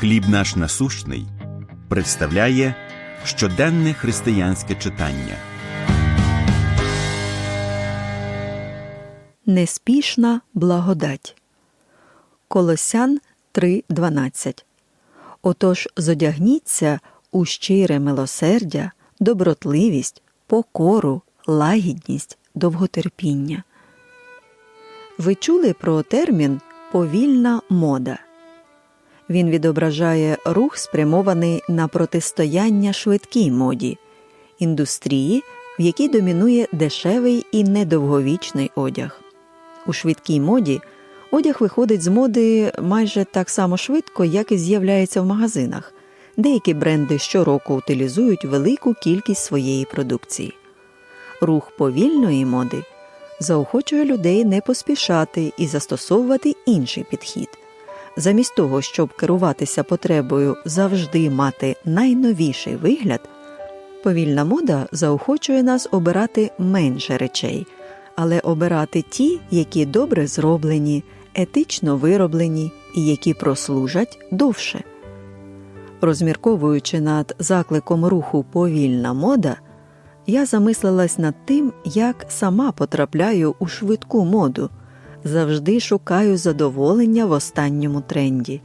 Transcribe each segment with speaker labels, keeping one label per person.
Speaker 1: Хліб наш насущний представляє щоденне християнське читання.
Speaker 2: Неспішна благодать. Колосян 3.12. Отож зодягніться у щире милосердя, добротливість, покору, лагідність, довготерпіння. Ви чули про термін повільна мода. Він відображає рух, спрямований на протистояння швидкій моді, індустрії, в якій домінує дешевий і недовговічний одяг. У швидкій моді одяг виходить з моди майже так само швидко, як і з'являється в магазинах. Деякі бренди щороку утилізують велику кількість своєї продукції. Рух повільної моди заохочує людей не поспішати і застосовувати інший підхід. Замість того, щоб керуватися потребою завжди мати найновіший вигляд, повільна мода заохочує нас обирати менше речей, але обирати ті, які добре зроблені, етично вироблені і які прослужать довше. Розмірковуючи над закликом руху повільна мода, я замислилась над тим, як сама потрапляю у швидку моду, завжди шукаю задоволення в останньому тренді.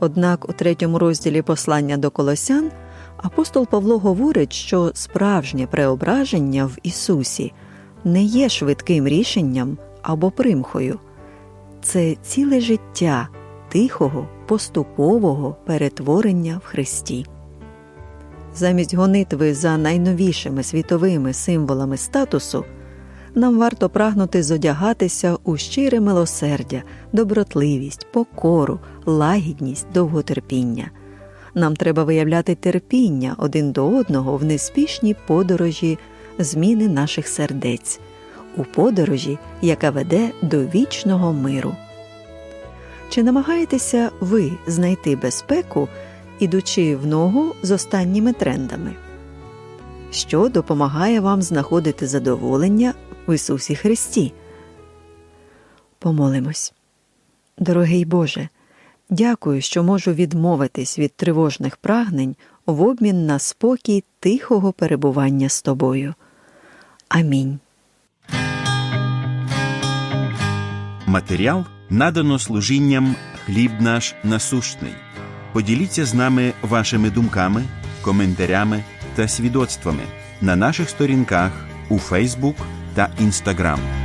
Speaker 2: Однак у третьому розділі послання до Колосян апостол Павло говорить, що справжнє преображення в Ісусі не є швидким рішенням або примхою, це ціле життя тихого, поступового перетворення в Христі. Замість гонитви за найновішими світовими символами статусу, нам варто прагнути зодягатися у щире милосердя, добротливість, покору, лагідність, довготерпіння. Нам треба виявляти терпіння один до одного в неспішній подорожі зміни наших сердець, у подорожі, яка веде до вічного миру. Чи намагаєтеся ви знайти безпеку, ідучи в ногу з останніми трендами? Що допомагає вам знаходити задоволення в Ісусі Христі? Помолимось. Дорогий Боже, дякую, що можу відмовитись від тривожних прагнень в обмін на спокій тихого перебування з тобою. Амінь.
Speaker 1: Матеріал надано служінням Хліб наш насущний. Поділіться з нами вашими думками, коментарями та свідоцтвами на наших сторінках у Фейсбук та Інстаграм.